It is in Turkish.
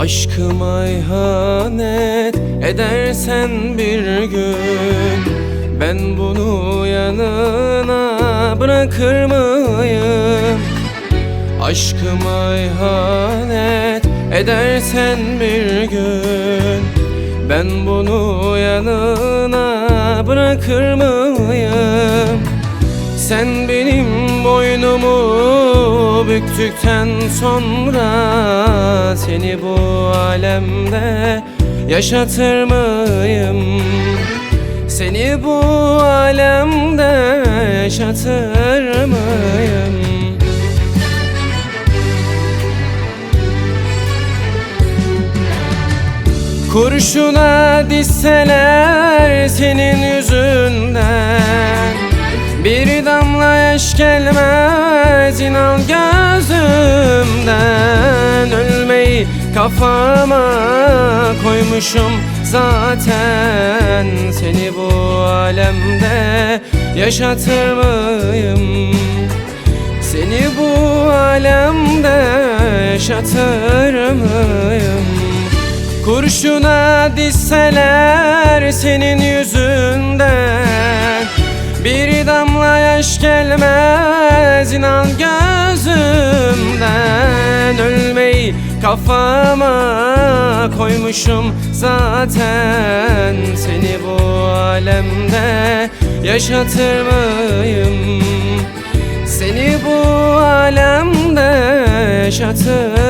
Aşkıma ihanet edersen bir gün Ben bunu yanına bırakır mıyım? Aşkıma ihanet edersen bir gün Ben bunu yanına bırakır mıyım? Sen benim boynumu büktükten sonra Seni bu alemde yaşatır mıyım? Seni bu alemde yaşatır mıyım? Kurşuna dizseler senin yüzünden Bir damla yaş gelmez inan gözümden kafama koymuşum zaten Seni bu alemde yaşatır mıyım? Seni bu alemde yaşatır mıyım? Kurşuna dizseler senin yüzünden Bir damla yaş gelmez inan gözümden Ölmeyi kafama koymuşum zaten Seni bu alemde yaşatır mıyım? Seni bu alemde yaşatır?